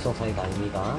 칠성 사이가 아닙니다.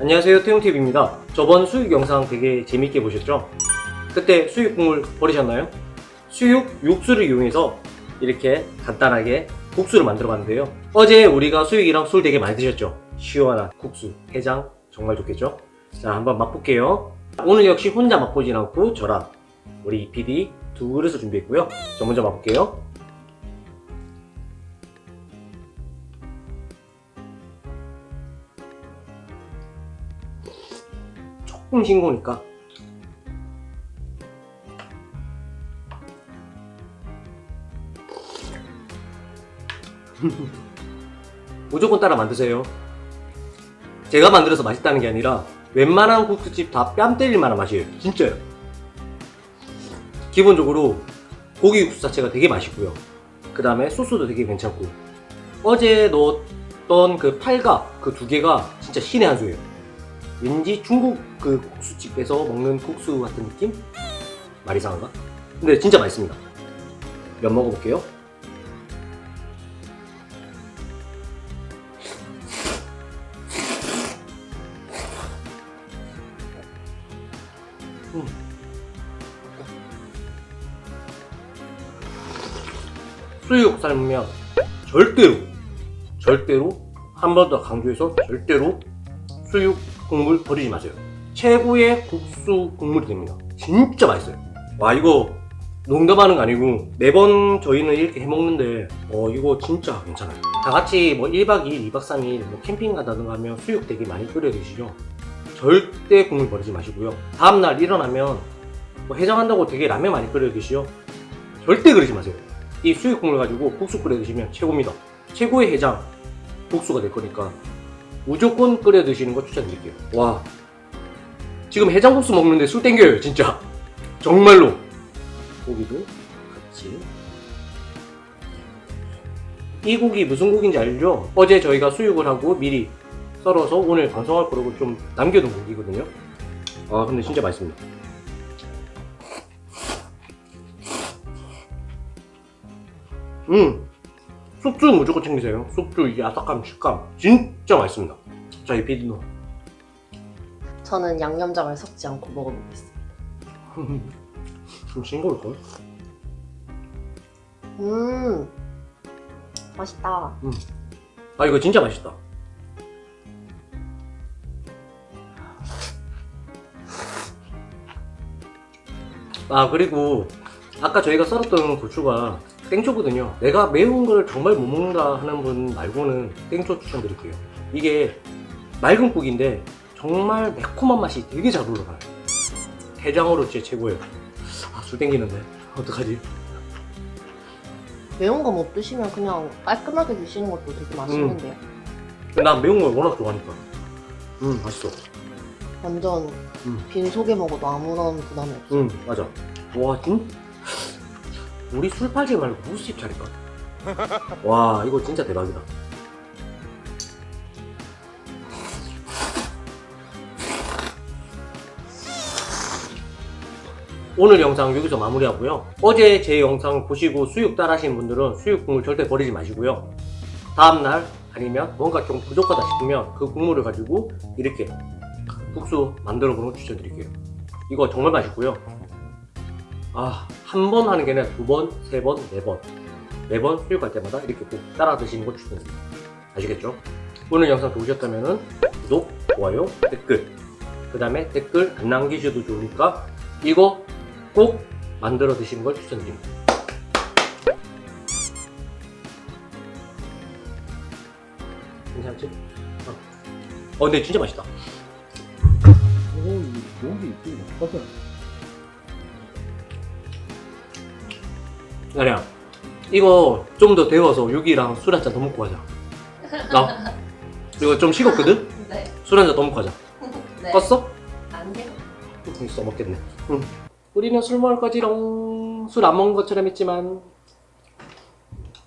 안녕하세요 태용TV입니다 저번 수육 영상 되게 재밌게 보셨죠? 그때 수육 국물 버리셨나요? 수육 육수를 이용해서 이렇게 간단하게 국수를 만들어 봤는데요 어제 우리가 수육이랑 술 되게 많이 드셨죠? 시원한 국수, 해장 정말 좋겠죠? 자 한번 맛볼게요 오늘 역시 혼자 맛보진 않고 저랑 우리 PD 두 그릇을 준비했고요 저 먼저 맛볼게요 조금 싱거우니까. 무조건 따라 만드세요. 제가 만들어서 맛있다는 게 아니라 웬만한 국수집 다 뺨 때릴 만한 맛이에요. 진짜요. 기본적으로 고기 육수 자체가 되게 맛있고요. 그 다음에 소스도 되게 괜찮고. 어제 넣었던 그 팔각 그 두 개가 진짜 신의 한 수예요 왠지 중국 그 국수집에서 먹는 국수 같은 느낌? 말 이상한가? 근데 진짜 맛있습니다. 면 먹어볼게요. 음. 수육 삶으면 절대로 절대로 한 번 더 강조해서 절대로 수육 국물 버리지 마세요. 최고의 국수 국물이 됩니다. 진짜 맛있어요. 와 이거 농담하는 거 아니고 매번 저희는 이렇게 해먹는데 어 이거 진짜 괜찮아요. 다 같이 뭐 1박 2일, 2박 3일 뭐 캠핑 간다든가 하면 수육 되게 많이 끓여 드시죠. 절대 국물 버리지 마시고요. 다음날 일어나면 뭐 해장한다고 되게 라면 많이 끓여 드시죠. 절대 그러지 마세요. 이 수육 국물 가지고 국수 끓여 드시면 최고입니다. 최고의 해장 국수가 될 거니까 무조건 끓여 드시는 거 추천드릴게요. 와. 지금 해장국수 먹는데 술 땡겨요, 진짜. 정말로. 고기도 같이. 이 고기 무슨 고기인지 알죠? 어제 저희가 수육을 하고 미리 썰어서 오늘 방송할 거라고 좀 남겨둔 고기거든요. 아, 근데 진짜 맛있습니다. 음. 숙주 무조건 챙기세요. 숙주 이 아삭함, 식감 진짜 맛있습니다. 자, 이 피디노. 저는 양념장을 섞지 않고 먹어보겠습니다. 좀 싱거울걸? 음, 맛있다. 아, 이거 진짜 맛있다. 아, 그리고 아까 저희가 썰었던 고추가 땡초거든요. 내가 매운 걸 정말 못 먹는다 하는 분 말고는 땡초 추천드릴게요. 이게 맑은 국인데 정말 매콤한 맛이 되게 잘 올라가요. 해장으로 진짜 최고예요. 아, 술 땡기는데. 어떡하지? 매운 거 못 드시면 그냥 깔끔하게 드시는 것도 되게 맛있는데요. 난 매운 걸 워낙 좋아하니까. 음, 맛있어. 완전 음. 빈속에 먹어도 아무런 부담이 없어. 응 맞아 와 진? 우리 술 팔지 말고 무수집 차릴까? 와 이거 진짜 대박이다. 오늘 영상 여기서 마무리하고요. 어제 제 영상 보시고 수육 따라 하신 분들은 수육 국물 절대 버리지 마시고요. 다음날 아니면 뭔가 좀 부족하다 싶으면 그 국물을 가지고 이렇게 국수 만들어 보는 거 추천드릴게요. 이거 정말 맛있고요. 아 한 번 하는 게 아니라 두 번, 세 번, 네 번. 매번 수육할 때마다 이렇게 꼭 따라 드시는 거 추천드립니다. 아시겠죠? 오늘 영상 좋으셨다면 구독, 좋아요, 댓글. 그 다음에 댓글 안 남기셔도 좋으니까 이거 꼭 만들어 드시는 걸 추천드립니다. 괜찮지? 어. 어, 근데 진짜 맛있다. 오, 목이 있지. 맞 아. 아니야. 이거 좀 더 데워서 육이랑 술 한 잔 더 먹고 가자. 나 이거 좀 식었거든? 네. 술 한 잔 더 먹고 가자. 네. 껐어? 안 돼요. 있어 먹겠네. 응. 우리는 술 먹을 거지롱. 술 안 먹은 것처럼 했지만